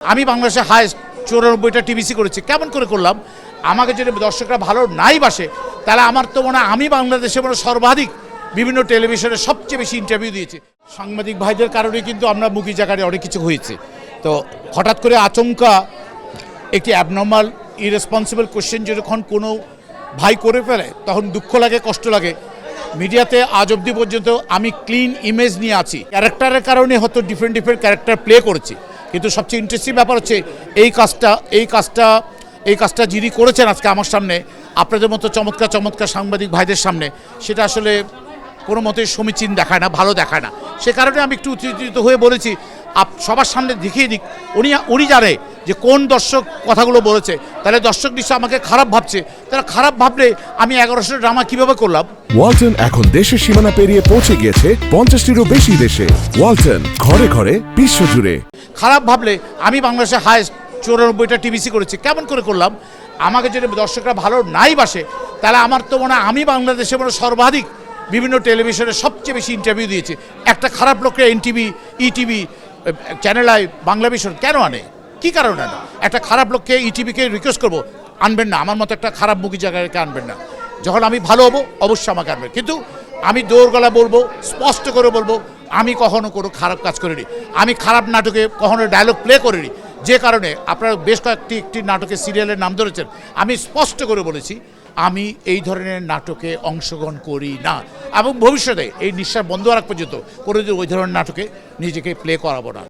আমি বাংলাদেশে highest চৌরানব্বইটা TVC করেছি। কেমন করে করলাম? আমাকে যদি দর্শকরা ভালো নাই বাসে, তাহলে আমার তো মনে হয় আমি বাংলাদেশে মনে সর্বাধিক বিভিন্ন টেলিভিশনে সবচেয়ে বেশি ইন্টারভিউ দিয়েছি। সাংবাদিক ভাইদের কারণে কিন্তু আমরা মুখী জায়গায় অনেক কিছু হয়েছে। তো হঠাৎ করে আচমকা একটি অ্যাবনর্মাল ইরেসপন্সিবল কোশ্চেন যখন কোনো ভাই করে ফেলে, তখন দুঃখ লাগে, কষ্ট লাগে। মিডিয়াতে আজ অবধি পর্যন্ত আমি ক্লিন ইমেজ নিয়ে আছি। ক্যারেক্টারের কারণে হয়তো ডিফারেন্ট ডিফারেন্ট ক্যারেক্টার প্লে করেছি। কিন্তু সবচেয়ে ইন্টারেস্টিং ব্যাপার হচ্ছে, এই কাজটা এই কাজটা এই কাজটা যিনি করেছেন আজকে আমার সামনে, আপনাদের মতো চমৎকার চমৎকার সাংবাদিক ভাইদের সামনে, সেটা আসলে কোনো মতে সমীচীন দেখায় না, ভালো দেখায় না। সে কারণে আমি একটু উত্তেজিত হয়ে বলেছি, আপ, সবার সামনে দেখিয়ে দিক, উনি উনি জানে যে কোন দর্শক কথাগুলো বলেছে। তাহলে দর্শক নিশ্চয় আমাকে খারাপ ভাবছে। তারা খারাপ ভাবলে আমি এগারোশো ড্রামা কীভাবে করলাম? ওয়ালটন এখন দেশের সীমানা পেরিয়ে পৌঁছে গিয়েছে পঞ্চাশটিরও বেশি দেশে। ওয়ালটন ঘরে ঘরে বিশ্বজুড়ে। খারাপ ভাবলে আমি বাংলাদেশে হায়েস্ট চৌরানব্বইটা টিভিসি করেছি। কেমন করে করলাম? আমাকে যদি দর্শকরা ভালো নাই বাসে, তাহলে আমার তো মনে হয় আমি বাংলাদেশে মনে সর্বাধিক বিভিন্ন টেলিভিশনে সবচেয়ে বেশি ইন্টারভিউ দিয়েছি। একটা খারাপ লোককে NTV ETV channel I Bangla vision কেন আনে? কী কারণে আনে? একটা খারাপ লোককে ইটিভিকে রিকোয়েস্ট করব, আনবেন না। আমার মতো একটা খারাপ মুখী জায়গাকে আনবেন না। যখন আমি ভালো হব, অবশ্যই আমাকে আনবেন। কিন্তু আমি দৌড় গলা বলব, স্পষ্ট করে বলব, আমি কখনো কোনো খারাপ কাজ করিনি। আমি খারাপ নাটকে কখনো ডায়লগ প্লে করিনি। যে কারণে আপনারা বেশ কয়েকটি একটি নাটকে সিরিয়ালের নাম ধরেছেন। আমি স্পষ্ট করে বলেছি, আমি এই ধরনের নাটকে অংশগ্রহণ করি না। এবং ভবিষ্যতে এই নিঃশ্বাস বন্ধ রাখ পর্যন্ত কোনোদিন ওই ধরনের নাটকে নিজেকে প্লে করাবো না।